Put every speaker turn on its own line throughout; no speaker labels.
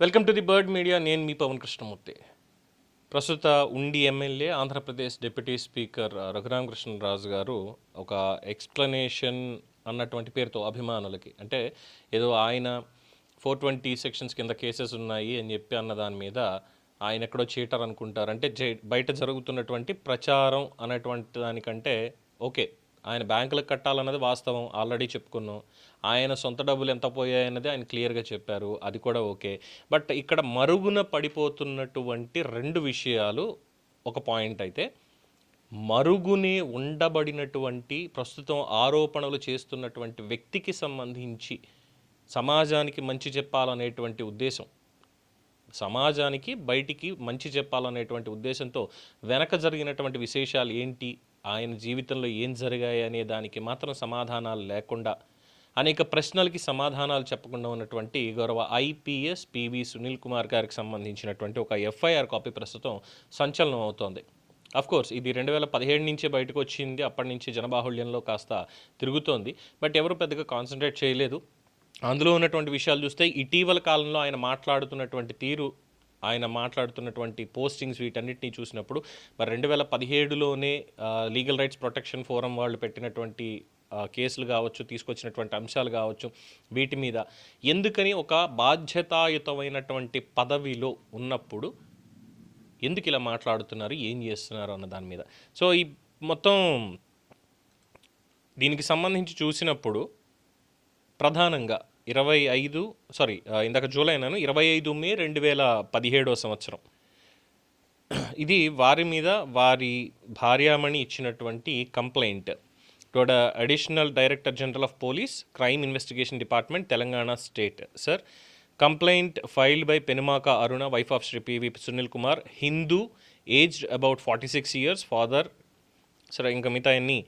Welcome to the bird media. నేను మీ పవన్ కృష్ణమూర్తి. ప్రస్తుత Undi MLA Andhra Pradesh deputy speaker Raghuramakrishnaraju garu ఒక explanation అన్నటువంటి పేరుతో అభిమానులకి అంటే ఏదో ఆయన ఫోర్ ట్వంటీ సెక్షన్స్ కింద కేసెస్ ఉన్నాయి అని చెప్పి అన్న దాని మీద ఆయన ఎక్కడో చేయటారు అనుకుంటారు. అంటే జై- బయట జరుగుతున్నటువంటి ప్రచారం అనేటువంటి దానికంటే ఓకే ఆయన బ్యాంకులకు కట్టాలన్నది వాస్తవం ఆల్రెడీ చెప్పుకున్నాం. ఆయన సొంత డబ్బులు ఎంత పోయాయన్నది ఆయన క్లియర్గా చెప్పారు. అది కూడా ఓకే. బట్ ఇక్కడ మరుగున పడిపోతున్నటువంటి రెండు విషయాలు ఒక పాయింట్ అయితే మరుగునే ఉండబడినటువంటి ప్రస్తుతం ఆరోపణలు చేస్తున్నటువంటి వ్యక్తికి సంబంధించి సమాజానికి మంచి చెప్పాలనేటువంటి ఉద్దేశం సమాజానికి బయటికి మంచి చెప్పాలనేటువంటి ఉద్దేశంతో వెనక జరిగినటువంటి విశేషాలు ఏంటి ఆయన జీవితంలో ఏం జరిగాయి అనే దానికి మాత్రం సమాధానాలు లేకుండా అనేక ప్రశ్నలకి సమాధానాలు చెప్పకుండా ఉన్నటువంటి గౌరవ ఐపీఎస్ పివి సునీల్ కుమార్ గారికి సంబంధించినటువంటి ఒక ఎఫ్ఐఆర్ కాపీ ప్రస్తుతం సంచలనం అవుతోంది. కోర్స్ ఇది రెండు వేల పదిహేడు నుంచే బయటకు వచ్చింది. అప్పటి నుంచి జనబాహుళ్యంలో కాస్త తిరుగుతోంది. బట్ ఎవరు పెద్దగా కాన్సన్ట్రేట్ చేయలేదు. అందులో ఉన్నటువంటి విషయాలు చూస్తే ఇటీవల కాలంలో ఆయన మాట్లాడుతున్నటువంటి తీరు ఆయన మాట్లాడుతున్నటువంటి పోస్టింగ్స్ వీటన్నిటిని చూసినప్పుడు మరి రెండు వేల పదిహేడులోనే లీగల్ రైట్స్ ప్రొటెక్షన్ ఫోరం వాళ్ళు పెట్టినటువంటి కేసులు కావచ్చు తీసుకొచ్చినటువంటి అంశాలు కావచ్చు వీటి మీద ఎందుకని ఒక బాధ్యతాయుతమైనటువంటి పదవిలో ఉన్నప్పుడు ఎందుకు ఇలా మాట్లాడుతున్నారు ఏం చేస్తున్నారు అన్న దాని మీద. సో ఈ మొత్తం దీనికి సంబంధించి చూసినప్పుడు ప్రధానంగా ఇరవై ఐదు సారీ ఇందాక జూలై అన్నాను ఇరవై ఐదు మే రెండు వేల పదిహేడో సంవత్సరం. ఇది వారి మీద వారి భార్యామణి ఇచ్చినటువంటి complaint. To the additional director general of police crime investigation department Telangana state sir complaint filed by Penumaka Aruna wife of Shri PV Sunil Kumar Hindu aged about forty six years father సరే ఇంకా మిగతా అన్ని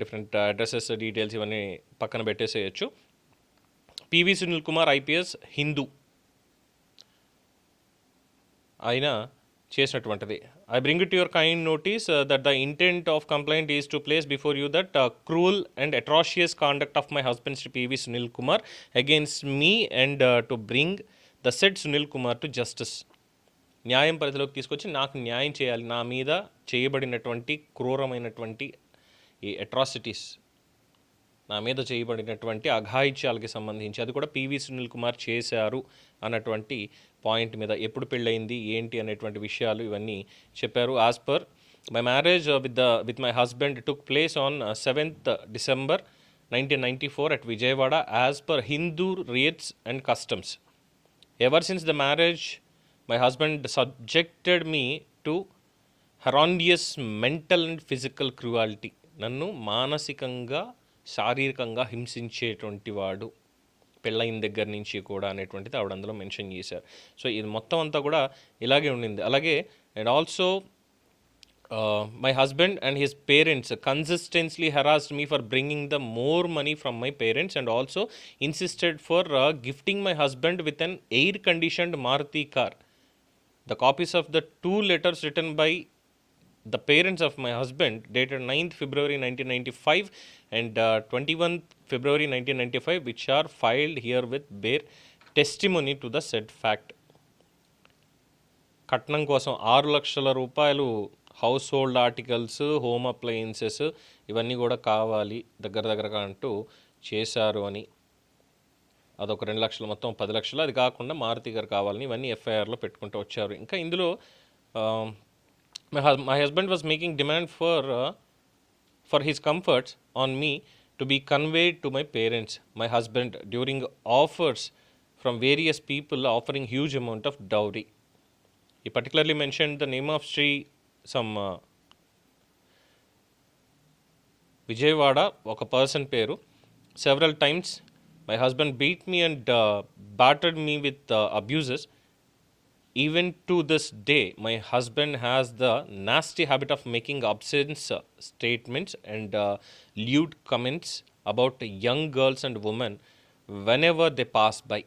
different addresses details ఇవన్నీ పక్కన పెట్టేసేయచ్చు. P V Sunil Kumar IPS Hindu ఆయన చేసినటువంటిది. I bring it your kind notice that the intent of complaint is to place before you that cruel and atrocious conduct of my husband Shri PV Sunil Kumar against me and to bring the said Sunil Kumar to justice న్యాయం పరిధిలోకి తీసుకొచ్చి నాకు న్యాయం చేయాలి. నా మీద చేయబడినటువంటి క్రూరమైనటువంటి ఈ అట్రాసిటీస్ నా మీద చేయబడినటువంటి అఘాయిత్యాలకి సంబంధించి అది కూడా పివి సునీల్ కుమార్ చేశారు అన్నటువంటి పాయింట్ మీద ఎప్పుడు పెళ్ళయింది ఏంటి అనేటువంటి విషయాలు ఇవన్నీ చెప్పారు. As per my marriage with the with my husband took place on seventh December nineteen ninety four at Vijayawada as per Hindu rites and customs ever since the marriage my husband subjected me to horrendous mental and physical cruelty నన్ను మానసికంగా శారీరకంగా హింసించేటువంటి వాడు పెళ్ళైన దగ్గర నుంచి కూడా అనేటువంటిది ఆవిడ అందులో మెన్షన్ చేశారు. సో ఇది మొత్తం అంతా కూడా ఇలాగే ఉండింది. అలాగే and also my husband and his parents consistently harassed me for bringing the more money from my parents and also insisted for gifting my husband with an air conditioned Maruti car the copies of the two letters written by the parents of my husband dated ninth February nineteen ninety five and twenty one February nineteen ninety five which are filed herewith bear testimony to the said fact కట్నం కోసం ఆరు లక్షల రూపాయలు household articles home appliances ఇవన్నీ కూడా కావాలి దగ్గర దగ్గరగా అంటూ చేశారు అని. అదొక రెండు లక్షలు మొత్తం పది లక్షలు. అది కాకుండా మారుతి గారు కావాలని ఇవన్నీ ఎఫ్ఐఆర్లో పెట్టుకుంటూ వచ్చారు. ఇంకా ఇందులో my my husband was making demand for for his comforts on me to be conveyed to my parents my husband during offers from various people offering huge amount of dowry ఈ particularly mention the name of Shri some Vijayawada ఒక person పేరు several times my husband beat me and battered me with abuses Even to this day my husband has the nasty habit of making obscene statements and lewd comments about young girls and women whenever they pass by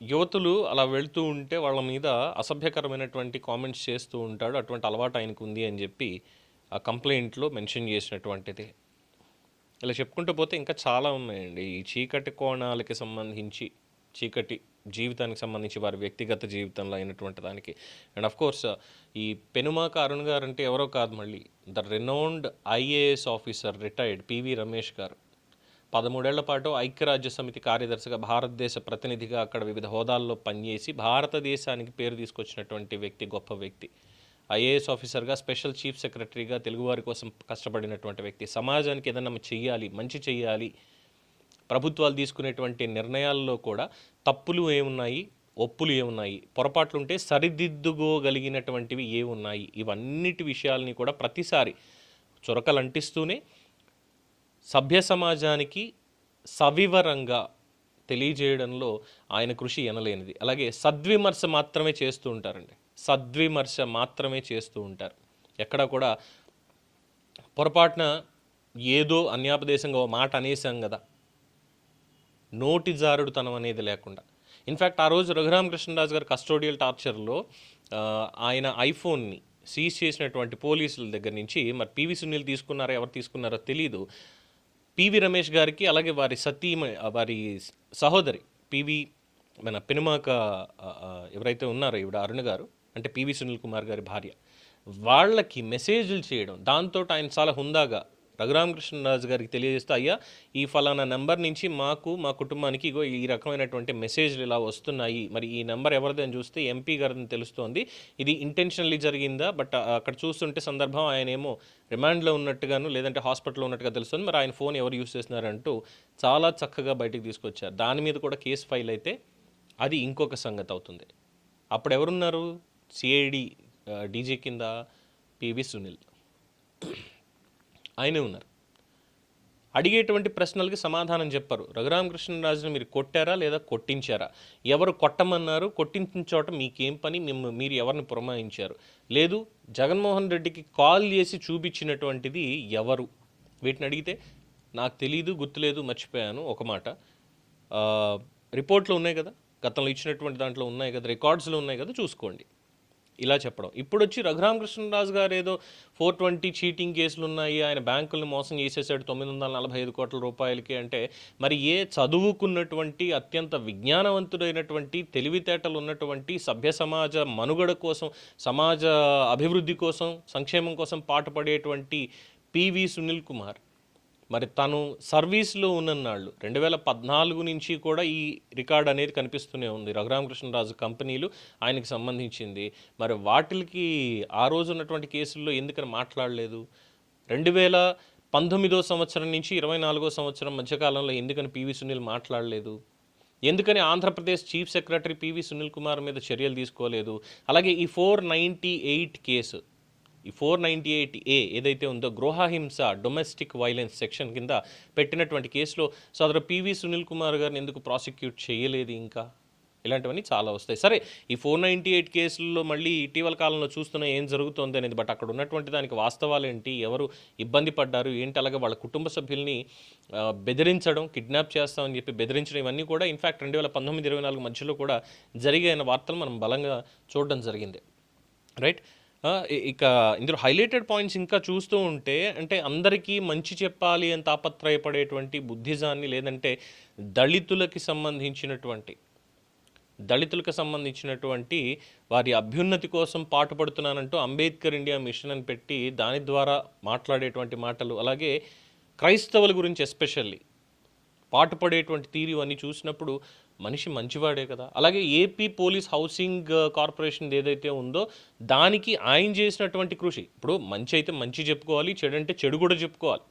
యువతులు అలా వెళ్తూ ఉంటే వాళ్ళ మీద అసభ్యకరమైనటువంటి comments చేస్తూ ఉంటాడు. అటువంటి అలవాటు ఆయనకు ఉంది అని చెప్పి ఆ కంప్లైంట్లో మెన్షన్ చేసినటువంటిది. ఇలా చెప్పుకుంటూ పోతే ఇంకా చాలా ఉన్నాయండి. ఈ చీకటి కోణాలకి సంబంధించి చీకటి జీవితానికి సంబంధించి వారి వ్యక్తిగత జీవితంలో అయినటువంటి దానికి. అండ్ ఆఫ్ కోర్స్ ఈ పెనుమాక అరుణ్ గారు అంటే ఎవరో కాదు మళ్ళీ. The renowned IAS officer retired P V Ramesh garu. పదమూడేళ్ళ పాటు ఐక్యరాజ్య సమితి కార్యదర్శిగా భారతదేశ ప్రతినిధిగా అక్కడ వివిధ హోదాల్లో పనిచేసి భారతదేశానికి పేరు తీసుకొచ్చినటువంటి వ్యక్తి గొప్ప వ్యక్తి. ఐఏఎస్ ఆఫీసర్గా స్పెషల్ చీఫ్ సెక్రటరీగా తెలుగువారి కోసం కష్టపడినటువంటి వ్యక్తి. సమాజానికి ఏదైనా చెయ్యాలి మంచి చెయ్యాలి ప్రభుత్వాలు తీసుకునేటువంటి నిర్ణయాల్లో కూడా తప్పులు ఏమున్నాయి ఒప్పులు ఏమున్నాయి పొరపాట్లుంటే సరిదిద్దుకోగలిగినటువంటివి ఏమున్నాయి ఇవన్నిటి విషయాల్ని కూడా ప్రతిసారి చురకలు అంటిస్తూనే సభ్య సమాజానికి సవివరంగా తెలియజేయడంలో ఆయన కృషి ఎనలేనిది. అలాగే సద్విమర్శ మాత్రమే చేస్తూ ఉంటారండి. సద్విమర్శ మాత్రమే చేస్తూ ఉంటారు. ఎక్కడ కూడా పొరపాటున ఏదో అన్యాపదేశంగా ఓ మాట అనేసాం కదా నోటి జారుడుతనం అనేది లేకుండా ఇన్ఫ్యాక్ట్ ఆ రోజు రఘురామకృష్ణరాజు గారి కస్టోడియల్ టార్చర్లో ఆయన ఐఫోన్ని సీజ్ చేసినటువంటి పోలీసుల దగ్గర నుంచి మరి పివి సునీల్ తీసుకున్నారో ఎవరు తీసుకున్నారో తెలీదు. పివి రమేష్ గారికి అలాగే వారి సతీ వారి సహోదరి పివి మన పెనుమాక ఎవరైతే ఉన్నారో ఈవిడ అరుణ్ గారు అంటే పివి సునీల్ కుమార్ గారి భార్య వాళ్ళకి మెసేజ్లు చేయడం దాంతో ఆయన చాలా హుందాగా రఘురామకృష్ణరాజు గారికి తెలియజేస్తూ అయ్యా ఈ ఫలానా నెంబర్ నుంచి మాకు మా కుటుంబానికి ఇగో ఈ రకమైనటువంటి మెసేజ్లు ఇలా వస్తున్నాయి. మరి ఈ నెంబర్ ఎవరిదని చూస్తే ఎంపీ గారిని తెలుస్తోంది. ఇది ఇంటెన్షనల్లీ జరిగిందా? బట్ అక్కడ చూస్తుంటే సందర్భం ఆయన ఏమో రిమాండ్లో ఉన్నట్టుగాను లేదంటే హాస్పిటల్లో ఉన్నట్టుగా తెలుస్తుంది. మరి ఆయన ఫోన్ ఎవరు యూస్ చేస్తున్నారంటూ చాలా చక్కగా బయటికి తీసుకొచ్చారు. దాని మీద కూడా కేసు ఫైల్ అయితే అది ఇంకొక సంగతి అవుతుంది. అప్పుడు ఎవరున్నారు? సిఐడి డీజీ కింద పివి సునీల్. ఆయనే ఉన్నారు. అడిగేటువంటి ప్రశ్నలకి సమాధానం చెప్పారు. రఘురామకృష్ణరాజుని మీరు కొట్టారా లేదా కొట్టించారా? ఎవరు కొట్టమన్నారు? కొట్టించిన చోట మీకేం పని? మేము మీరు ఎవరిని పురమాయించారు? లేదు జగన్మోహన్ రెడ్డికి కాల్ చేసి చూపించినటువంటిది ఎవరు? వీటిని అడిగితే నాకు తెలీదు గుర్తులేదు మర్చిపోయాను ఒక మాట. రిపోర్ట్లు రిపోర్ట్లో ఉన్నాయి కదా? గతంలో ఇచ్చినటువంటి దాంట్లో ఉన్నాయి కదా? రికార్డ్స్లో ఉన్నాయి కదా? చూసుకోండి. ఇలా చెప్పడం. ఇప్పుడు వచ్చి రఘురామకృష్ణరాజు గారు ఏదో ఫోర్ ట్వంటీ చీటింగ్ కేసులు ఉన్నాయి ఆయన బ్యాంకులను మోసం చేసేసాడు తొమ్మిది వందల నలభై ఐదు కోట్ల రూపాయలకి అంటే మరి ఏ చదువుకున్నటువంటి అత్యంత విజ్ఞానవంతుడైనటువంటి తెలివితేటలు ఉన్నటువంటి సభ్య సమాజ మనుగడ కోసం సమాజ అభివృద్ధి కోసం సంక్షేమం కోసం పాటుపడేటువంటి పివి సునీల్ కుమార్. మరి తను సర్వీస్లో ఉన్ననాళ్ళు రెండు వేల పద్నాలుగు నుంచి కూడా ఈ రికార్డ్ అనేది కనిపిస్తూనే ఉంది. రఘురామకృష్ణరాజు కంపెనీలు ఆయనకు సంబంధించింది. మరి వాటికి ఆ రోజు ఉన్నటువంటి కేసుల్లో ఎందుకని మాట్లాడలేదు? రెండు వేల పంతొమ్మిదో సంవత్సరం నుంచి ఇరవై నాలుగో సంవత్సరం మధ్యకాలంలో ఎందుకని పివి సునీల్ మాట్లాడలేదు? ఎందుకని Andhra Pradesh chief secretary P V Sunil Kumar మీద చర్యలు తీసుకోలేదు? అలాగే ఈ ఫోర్ నైంటీ ఎయిట్ కేసు ఈ ఫోర్ నైంటీ ఎయిట్ ఏ ఏదైతే ఉందో గృహహింస డొమెస్టిక్ వైలెన్స్ సెక్షన్ కింద పెట్టినటువంటి కేసులో సోదర పివి సునీల్ కుమార్ గారిని ఎందుకు ప్రాసిక్యూట్ చేయలేదు ఇంకా? ఇలాంటివన్నీ చాలా వస్తాయి. సరే ఈ ఫోర్ నైంటీ ఎయిట్ కేసుల్లో మళ్ళీ ఇటీవల కాలంలో చూస్తున్న ఏం జరుగుతుంది అనేది బట్ అక్కడ ఉన్నటువంటి దానికి వాస్తవాలు ఏంటి ఎవరు ఇబ్బంది పడ్డారు ఏంటి అలాగే వాళ్ళ కుటుంబ సభ్యుల్ని బెదిరించడం కిడ్నాప్ చేస్తామని చెప్పి బెదిరించడం ఇవన్నీ కూడా ఇన్ఫ్యాక్ట్ రెండు వేల పంతొమ్మిది ఇరవై నాలుగు మధ్యలో కూడా జరిగిన వార్తలు మనం బలంగా చూడడం జరిగింది. రైట్ ఇక ఇందులో హైలైటెడ్ పాయింట్స్ ఇంకా చూస్తూ ఉంటే అంటే అందరికీ మంచి చెప్పాలి అని తాపత్రయపడేటువంటి బుద్ధిజాన్ని లేదంటే దళితులకి సంబంధించినటువంటి దళితులకు సంబంధించినటువంటి వారి అభ్యున్నతి కోసం పాటుపడుతున్నానంటూ అంబేద్కర్ ఇండియా మిషన్ అని పెట్టి దాని ద్వారా మాట్లాడేటువంటి మాటలు. అలాగే క్రైస్తవుల గురించి ఎస్పెషల్లీ పాటుపడేటువంటి తీరు అన్నీ చూసినప్పుడు మనిషి మంచివాడే కదా. అలాగే ఏపీ పోలీస్ హౌసింగ్ కార్పొరేషన్ ఏదైతే ఉందో దానికి ఆయన చేసినటువంటి కృషి. ఇప్పుడు మంచి అయితే మంచి చెప్పుకోవాలి చెడు అంటే చెడు కూడా చెప్పుకోవాలి.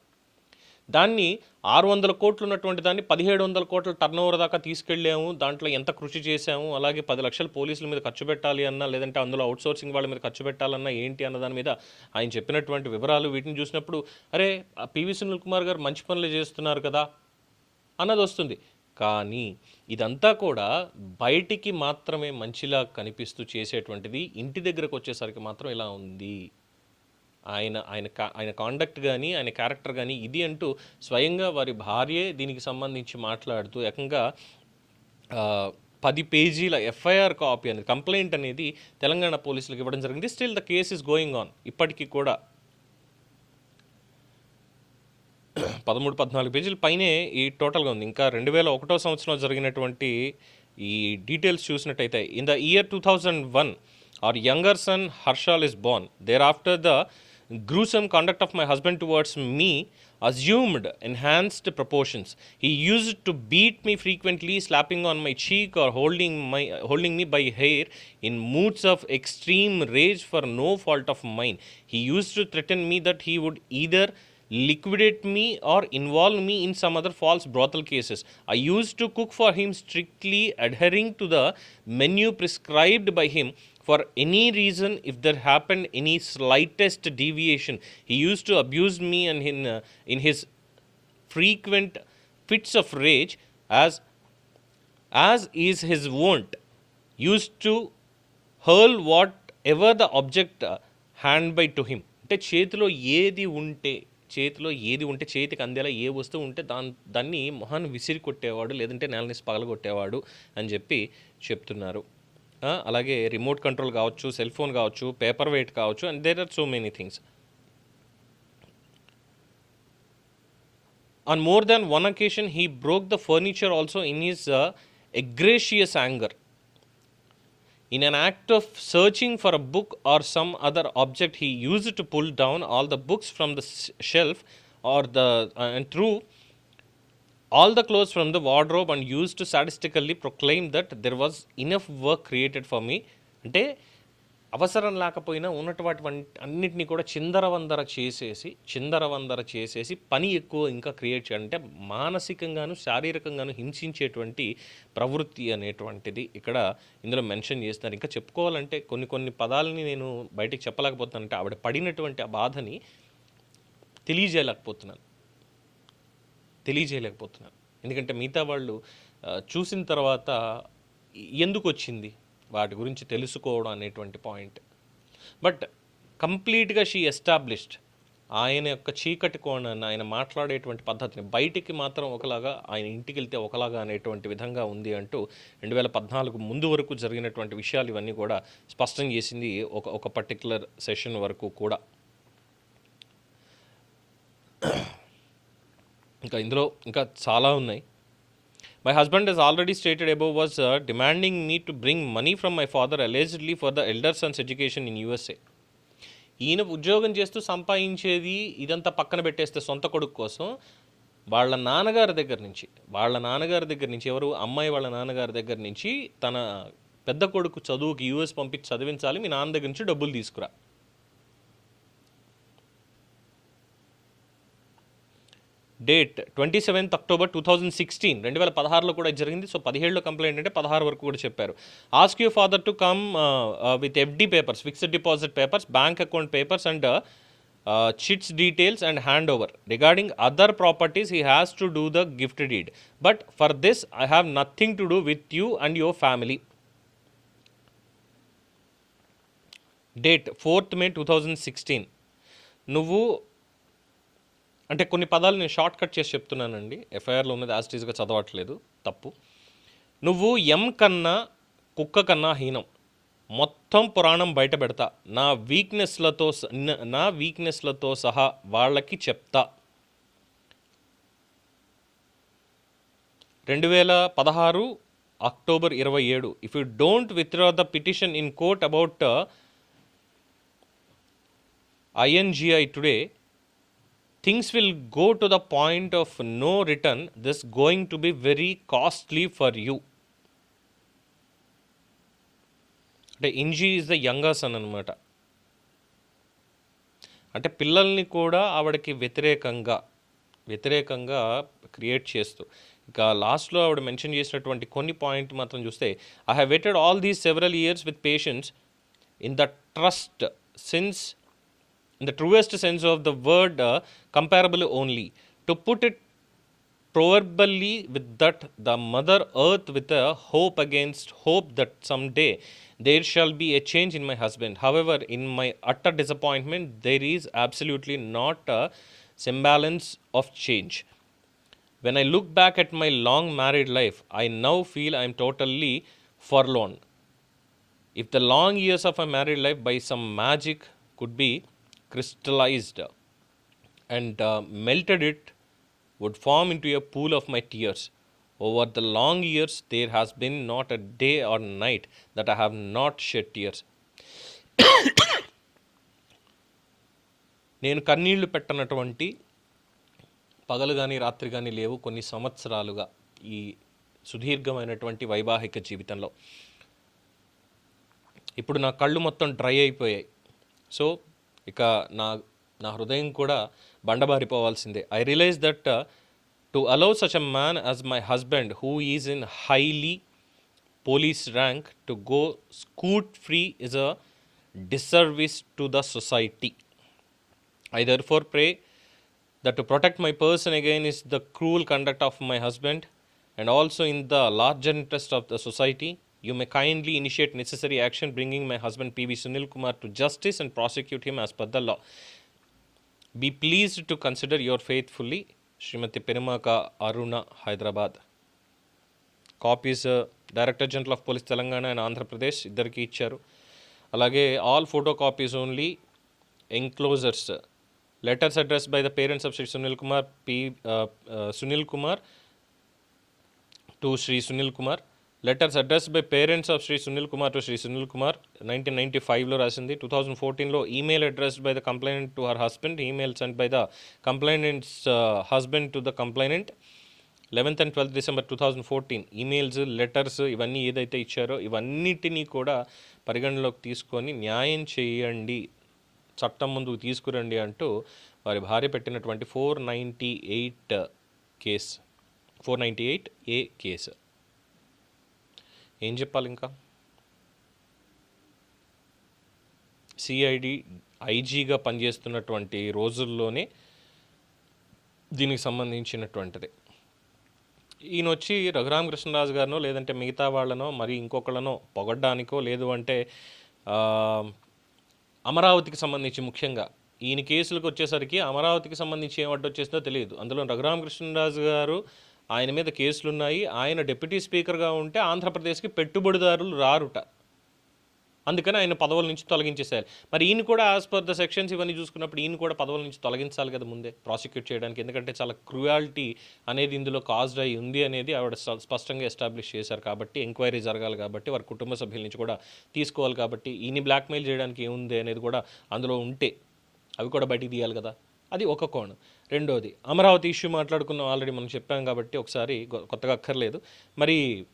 దాన్ని ఆరు వందల కోట్లు ఉన్నటువంటి దాన్ని పదిహేడు వందల కోట్ల టర్న్ ఓవర్ దాకా తీసుకెళ్ళాము. దాంట్లో ఎంత కృషి చేశాము? అలాగే పది లక్షలు పోలీసుల మీద ఖర్చు పెట్టాలి అన్నా లేదంటే అందులో అవుట్సోర్సింగ్ వాళ్ళ మీద ఖర్చు పెట్టాలన్నా ఏంటి అన్న దాని మీద ఆయన చెప్పినటువంటి వివరాలు వీటిని చూసినప్పుడు అరే పివి సునీల్ కుమార్ గారు మంచి పనులు చేస్తున్నారు కదా అన్నది వస్తుంది కానీ ఇదంతా కూడా బయటికి మాత్రమే మంచిలా కనిపిస్తూ చేసేటువంటిది ఇంటి దగ్గరకు వచ్చేసరికి మాత్రం ఇలా ఉంది. ఆయన ఆయన ఆయన కాండక్ట్ కానీ ఆయన క్యారెక్టర్ కానీ ఇది అంటూ స్వయంగా వారి భార్యే దీనికి సంబంధించి మాట్లాడుతూ ఏకంగా పది పేజీల ఎఫ్ఐఆర్ కాపీ అనేది కంప్లైంట్ అనేది తెలంగాణ పోలీసులకు ఇవ్వడం జరిగింది. Still the case is going on ఇప్పటికీ కూడా పదమూడు పద్నాలుగు పేజీల పైనే ఈ టోటల్గా ఉంది. ఇంకా రెండు వేల ఒకటో సంవత్సరంలో జరిగినటువంటి ఈ డీటెయిల్స్ చూసినట్టయితే in the year two thousand one our younger son Harshal is born. Thereafter the gruesome conduct of my husband towards me assumed enhanced proportions he use to beat me frequently slapping on my cheek or holding my holding me by hair in moods of extreme rage for no fault of mine he use to threaten me that he would either liquidate me or involve me in some other false brothel cases. I used to cook for him strictly adhering to the menu prescribed by him for any reason if there happened any slightest deviation he used to abuse me and in, uh, in his frequent fits of rage as as is his wont used to hurl whatever the object uh, hand by to him అంటే చేతిలో ఏది ఉంటే చేతిలో ఏది ఉంటే చేతికి అందేలా ఏ వస్తువు ఉంటే దాని దాన్ని మొహాన్ని విసిరి కొట్టేవాడు లేదంటే నేలని పగలగొట్టేవాడు అని చెప్పి చెప్తున్నారు అలాగే రిమోట్ కంట్రోల్ కావచ్చు సెల్ ఫోన్ కావచ్చు పేపర్ వెయిట్ కావచ్చు and there are so many things on more than one occasion he broke the furniture also in his egregious anger. In an act of searching for a book or some other object, he used to pull down all the books from the shelf or the uh, and threw all the clothes from the wardrobe and used to sadistically proclaim that there was enough work created for me. అంటే అవసరం లేకపోయినా ఉన్నటువంటి అన్నిటినీ కూడా చిందరవందర చేసేసి చిందరవందర చేసేసి పని ఎక్కువ ఇంకా క్రియేట్ చేయాలి. అంటే మానసికంగాను శారీరకంగాను హింసించేటువంటి ప్రవృత్తి అనేటువంటిది ఇక్కడ ఇందులో మెన్షన్ చేస్తున్నారు. ఇంకా చెప్పుకోవాలంటే కొన్ని కొన్ని పదాలని నేను బయటికి చెప్పలేకపోతున్నానంటే ఆవిడ పడినటువంటి ఆ బాధని తెలియజేయలేకపోతున్నాను. తెలియజేయలేకపోతున్నాను. ఎందుకంటే మిగతా వాళ్ళు చూసిన తర్వాత ఎందుకు వచ్చింది? వాటి గురించి తెలుసుకోవడం అనేటువంటి పాయింట్ బట్ కంప్లీట్గా షీ ఎస్టాబ్లిష్డ్ ఆయన యొక్క చీకటి కోణాన్ని ఆయన మాట్లాడేటువంటి పద్ధతిని బయటికి మాత్రం ఒకలాగా ఆయన ఇంటికి వెళ్తే ఒకలాగా అనేటువంటి విధంగా ఉంది అంటూ రెండు వేల పద్నాలుగు ముందు వరకు జరిగినటువంటి విషయాలు ఇవన్నీ కూడా స్పష్టం చేసింది ఒక ఒక పర్టికులర్ సెషన్ వరకు కూడా. ఇంకా ఇందులో ఇంకా చాలా ఉన్నాయి. My husband is already stated above was demanding me to bring money from my father allegedly for the elder son's education in USA ఈయన ఉద్యోగం చేస్తూ సంపాదించేది ఇదంతా పక్కన పెట్టేస్తే సొంత కొడుకు కోసం వాళ్ళ నాన్నగారి దగ్గర నుంచి వాళ్ళ నాన్నగారి దగ్గర నుంచి ఎవరు అమ్మాయి వాళ్ళ నాన్నగారి దగ్గర నుంచి తన పెద్ద కొడుకు చదువుకి యూఎస్ పంపించి చదివించాలి మీ నాన్న దగ్గర నుంచి డబ్బులు తీసుకురా. Date twenty seventh October two thousand sixteen రెండు వేల పదహారులో కూడా జరిగింది. సో పదిహేడులో కంప్లైంట్ అంటే పదహారు వరకు కూడా చెప్పారు. Ask you father to come with FD papers fixed deposit papers bank account papers and chits details and hand over regarding other properties he has to do the gift deed but for this I have nothing to do with you and your family date fourth May two thousand sixteen నువ్వు అంటే కొన్ని పదాలు నేను short cut చేసి చెప్తున్నానండి. ఎఫ్ఐఆర్లో ఉన్నది యాజిటీస్గా చదవట్లేదు. తప్పు. నువ్వు ఎం కన్నా కుక్క కన్నా హీనం. మొత్తం పురాణం బయట పెడతా. నా వీక్నెస్లతో నా వీక్నెస్లతో సహా వాళ్ళకి చెప్తా. రెండు వేల పదహారు అక్టోబర్ ఇరవై ఏడు. If you don't withdraw the petition in court about ఐఎన్జిఐ today things will go to the point of no return this going to be very costly for you అంటే ఇంజీ ఈజ్ ద యంగర్ సన్ అనమాట అంటే పిల్లల్ని కూడా ఆవిడకి వ్యతిరేకంగా వ్యతిరేకంగా create చేస్తూ. ఇక లాస్ట్లో ఆవిడ మెన్షన్ చేసినటువంటి కొన్ని పాయింట్ మాత్రం చూస్తే I have waited all these several years with patients in the trust since in the truest sense of the word uh, comparable only. To put it proverbially with that the mother earth with a hope against hope that someday there shall be a change in my husband. However in my utter disappointment there is absolutely not a semblance of change. When i look back at my long married life i now feel i am totally forlorn. If the long years of my married life by some magic could be crystallized and uh, melted it would form into a pool of my tears. Over the long years there has been not a day or night that I have not shed tears నేను కన్నీళ్ళు పెట్టనటువంటి పగలు కానీ రాత్రి కానీ లేవు కొన్ని సంవత్సరాలుగా ఈ సుదీర్ఘమైనటువంటి వైవాహిక జీవితంలో. ఇప్పుడు నా కళ్ళు మొత్తం డ్రై అయిపోయాయి. సో ఇక నా నా హృదయం కూడా బండబారిపోవాల్సిందే. I realise that to allow such a man as my husband who is in highly police rank to go scot free is a disservice to the society I therefore pray that to protect my person again is the cruel conduct of my husband and also in the larger interest of the society You may kindly initiate necessary action bringing my husband PV Sunil Kumar to justice and prosecute him as per the law. Be pleased to consider your faithfully, Srimati Perimaka Aruna, Hyderabad. Copies director general of police Telangana and Andhra Pradesh ఇద్దరికి ఇచ్చారు అలాగే all photo copies only enclosures letters address by the parents of Shri Sunil Kumar P Sunil Kumar to Shri Sunil Kumar letters address by parents of Shri Sunil Kumar to Shri Sunil Kumar nineteen ninety ఫైవ్లో రాసింది. Two thousand ఫోర్టీన్లో email address by the complainant to her husband email sent by the complainant's husband to the complainant eleventh and twelfth December two thousand fourteen emails letters ఇవన్నీ ఏదైతే ఇచ్చారో ఇవన్నిటినీ కూడా పరిగణలోకి తీసుకొని న్యాయం చేయండి చట్టం ముందుకు తీసుకురండి అంటూ వారి భార్య పెట్టినటువంటి four ninety eight case four ninety eight A case ఏం చెప్పాలి ఇంకా సిఐడి ఐజీగా పనిచేస్తున్నటువంటి రోజుల్లోనే దీనికి సంబంధించినటువంటిది. ఈయన వచ్చి రఘురామ కృష్ణరాజు గారినో లేదంటే మిగతా వాళ్ళనో మరి ఇంకొకళ్ళనో పొగడ్డానికో లేదు అంటే అమరావతికి సంబంధించి ముఖ్యంగా. ఈయన కేసులకు వచ్చేసరికి అమరావతికి సంబంధించి ఏం అడ్డు తెలియదు. అందులో రఘురామ కృష్ణరాజు గారు ఆయన మీద కేసులు ఉన్నాయి ఆయన డిప్యూటీ స్పీకర్గా ఉంటే ఆంధ్రప్రదేశ్కి పెట్టుబడిదారులు రారుట. అందుకని ఆయన పదవుల నుంచి తొలగించేసేయాలి మరి ఈయన కూడా యాజ్ పర్ ద సెక్షన్స్ ఇవన్నీ చూసుకున్నప్పుడు ఈయన కూడా పదవుల నుంచి తొలగించాలి కదా ముందే ప్రాసిక్యూట్ చేయడానికి. ఎందుకంటే చాలా క్రూయాలిటీ అనేది ఇందులో కాజ్డ్ అయి ఉంది అనేది ఆవిడ స్పష్టంగా ఎస్టాబ్లిష్ చేశారు కాబట్టి ఎంక్వైరీ జరగాలి కాబట్టి వారి కుటుంబ సభ్యుల నుంచి కూడా తీసుకోవాలి కాబట్టి ఈయన బ్లాక్మెయిల్ చేయడానికి ఏముంది అనేది కూడా అందులో ఉంటే అవి కూడా బయటికి తీయాలి కదా. అది ఒక కోణం. రెండోది అమరావతి ఇష్యూ మాట్లాడుకున్నాం ఆల్రెడీ మనం చెప్పాం కాబట్టి ఒకసారి కొత్తగా అక్కర్లేదు. మరి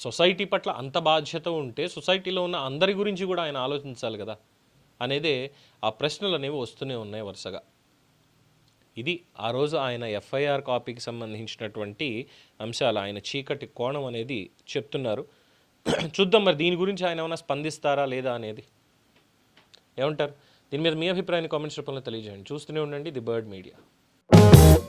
సొసైటీ పట్ల అంత బాధ్యత ఉంటే సొసైటీలో ఉన్న అందరి గురించి కూడా ఆయన ఆలోచించాలి కదా అనేదే ఆ ప్రశ్నలు అనేవి వస్తూనే ఉన్నాయి వరుసగా. ఇది ఆ రోజు ఆయన ఎఫ్ఐఆర్ కాపీకి సంబంధించినటువంటి అంశాలు ఆయన చీకటి కోణం అనేది చెప్తున్నారు. చూద్దాం మరి దీని గురించి ఆయన ఏమైనా స్పందిస్తారా లేదా అనేది. ఏమంటారు? దీని మీద మీ అభిప్రాయాన్ని కామెంట్స్ రూపంలో తెలియజేయండి. చూస్తూనే ఉండండి the bird media. Thank you.